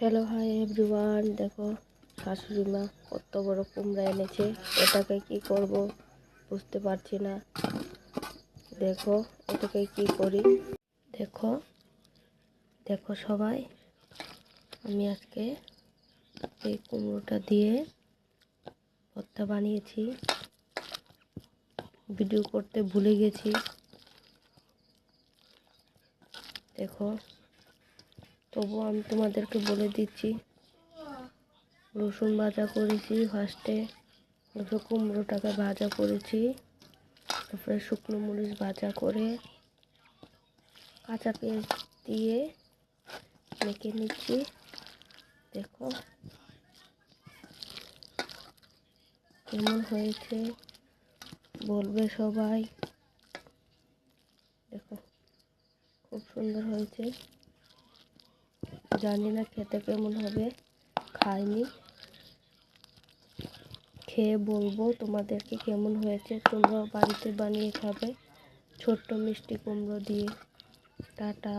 Hello hi everyone দেখো শাশুড়ি মা কত বড় কুমড়া এনেছে। এটাকে কি করব বুঝতে পারছি না। দেখো, এটাকে কি করি? দেখো দেখো সবাই, আমি আজকে এই কুমড়োটা দিয়ে ভর্তা বানিয়েছি। ভিডিও করতে ভুলে গেছি। দেখো তবুও আমি তোমাদেরকে বলে দিচ্ছি, রসুন ভাজা করেছি ফার্স্টে কুমড়োটাকে ভাজা করেছি, তারপরে শুকনো মরিচ ভাজা করে কাঁচা পেঁয়াজ দিয়ে মেখে নিচ্ছি। দেখো কেমন হয়েছে, বলবে সবাই। দেখো, খুব সুন্দর হয়েছে। জানি না খেতে কেমন হবে, খাইনি। খেয়ে বলব তোমাদেরকে কেমন হয়েছে, তোমরাও বাড়িতে বানিয়ে খাবে, ছোট্ট মিষ্টি কুমড়ো দিয়ে। টাটা।